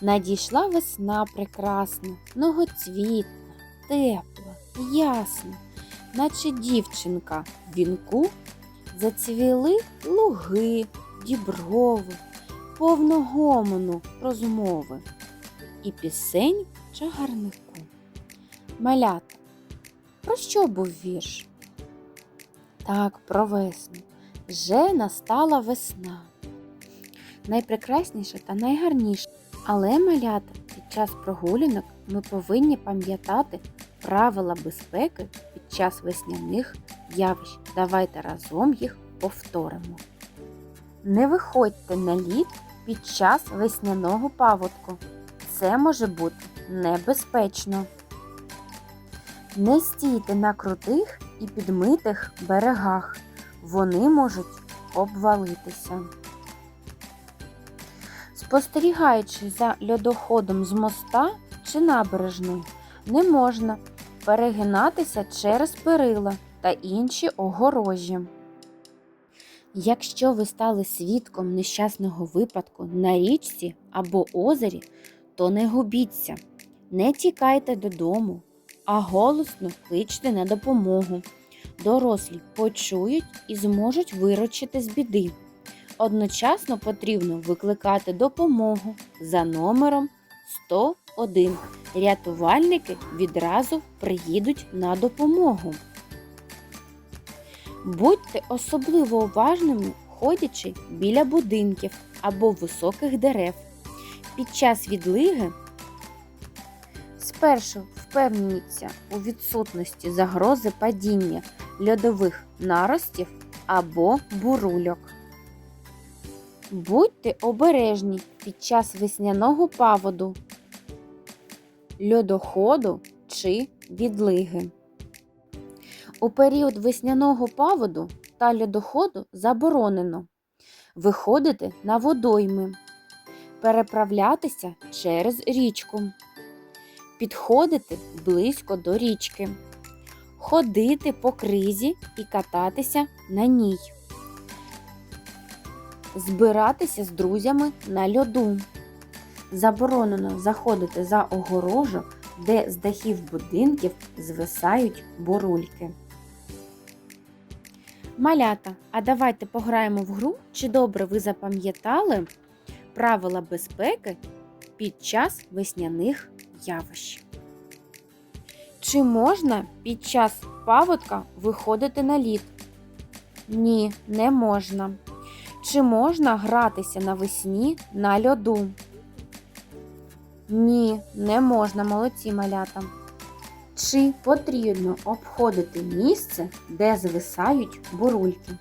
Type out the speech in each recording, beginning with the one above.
Надійшла весна прекрасна, многоцвітна, тепла, ясна, наче дівчинка в вінку зацвіли луги, діброви, повно гомону розмови і пісень в чагарнику. Малята, про що був вірш? Так, про весну. Вже настала весна. Найпрекрасніша та найгарніша. Але, малята, під час прогулянок ми повинні пам'ятати правила безпеки під час весняних явищ. Давайте разом їх повторимо. Не виходьте на лід під час весняного паводку. Це може бути небезпечно. Не стійте на крутих і підмитих берегах. Вони можуть обвалитися. Спостерігаючи за льодоходом з моста чи набережної, не можна перегинатися через перила та інші огорожі. Якщо ви стали свідком нещасного випадку на річці або озері, то не губіться, не тікайте додому, а голосно кличте на допомогу. Дорослі почують і зможуть виручити з біди. Одночасно потрібно викликати допомогу за номером 101. Рятувальники відразу приїдуть на допомогу. Будьте особливо уважними, ходячи біля будинків або високих дерев. Під час відлиги спершу впевніться у відсутності загрози падіння льодових наростів або бурульок. Будьте обережні під час весняного паводу, льодоходу чи відлиги. У період весняного паводу та льодоходу заборонено виходити на водойми, переправлятися через річку, підходити близько до річки, ходити по кризі і кататися на ній збиратися з друзями на льоду. Заборонено заходити за огорожу, де з дахів будинків звисають бурульки. Малята, а давайте пограємо в гру, чи добре ви запам'ятали правила безпеки під час весняних явищ. Чи можна під час паводка виходити на лід? Ні, не можна. Чи можна гратися навесні на льоду? Ні, не можна, молодці малята. Чи потрібно обходити місце, де звисають бурульки?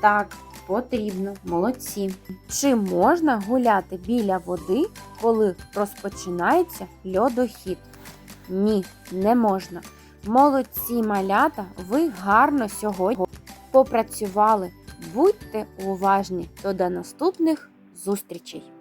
Так, потрібно, молодці. Чи можна гуляти біля води, коли розпочинається льодохід? Ні, не можна. Молодці малята, ви гарно сьогодні попрацювали. Будьте уважні, то до наступних зустрічей!